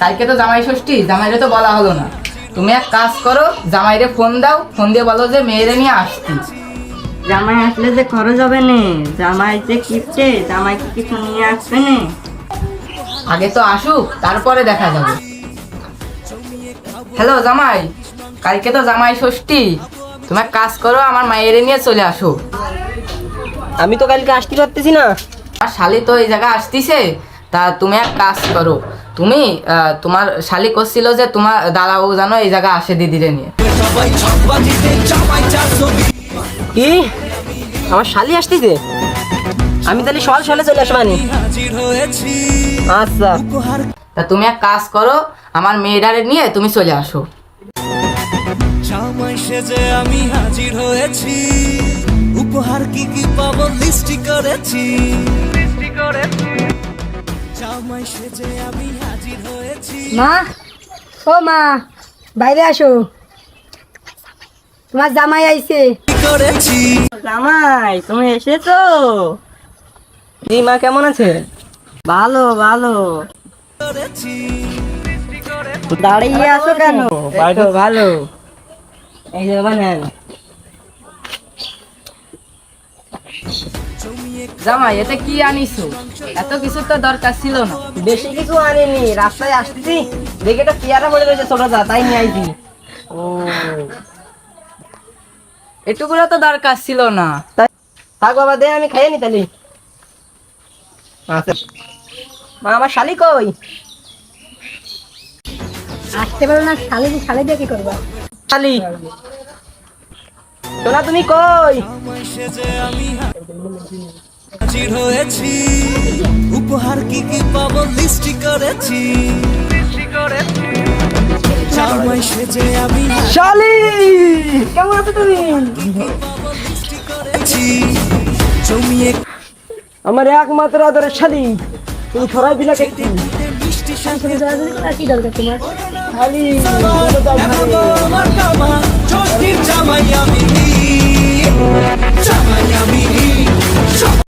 কালকে তো জামাই ষষ্ঠী জামাইরে তো বলা হলো না। তুমি এক কাজ করো জামাইরে ফোন দাও ফোন দিয়ে বলো যে মেয়েরে নিয়ে আসতি জামাই আসলে যে খরচ হবে নে জামাই যে কিপটে জামাই কি কিছু নিয়ে আসবে নে? আগে তো আসুক তারপরে দেখা যাবে। হ্যালো জামাই কালকে তো জামাই ষষ্ঠী। তুমি এক কাজ করো আমার মায়েরে নিয়ে চলে আসো। আমি তো কালকে আসতে পারতেছি না। আর শালি তো এই জায়গায় আসতিছে তা তুমি এক কাজ করো। তুমি তোমার শালি করছিল যে তোমার দাদাবাবু জানো এই জায়গা আসে দিদিরে নিয়ে। কি? আমার শালি আসতেছে? আমি তাহলে সকাল সকালে চলে আসবানি আচ্ছা। তা তুমি এক কাজ করো আমার মেয়েটারে নিয়ে তুমি চলে আসো। আমি হাজির হয়েছি। উপহার কি কি পাবো লিস্টি করেছি। জামাই সেজে আমি হাজির হয়েছি। মা ও মা বাইরে আসো। তোমার জামাই আইছে। করেছি? জামাই তুমি এসেছ? জি মা কেমন আছে? ভালো ভালো। দাঁড়িয়ে আছো কেন? ভালো। এই যে বাবা নেন জামাই এতে কি আনিছো? এত কিছু তো দরকার ছিল না। বেশি কিছু আনিনি রাস্তায় আসতেছি দেখে একটা পেয়ারা পড়ে রয়েছে ছোট যা তাই নিয়ে আইছি। ও। এটুকুলো তো দরকার ছিল না। তাই থাক বাবা দে আমি খাইয়ে নি তাহলে। আচ্ছা। মা আমার শালি কই? আসতে পারো না শালি শালি দিয়ে কি করবা? শালি। সোনা তুমি কই? হাজির হয়েছি। উপহার কি কি পাবো? লিস্টি করেছি। শালি কেমন আছো তুমি? আমার একমাত্র আদরের শালি। তুমি ছড়াই বিলাকে কি দরকার তোমার শালি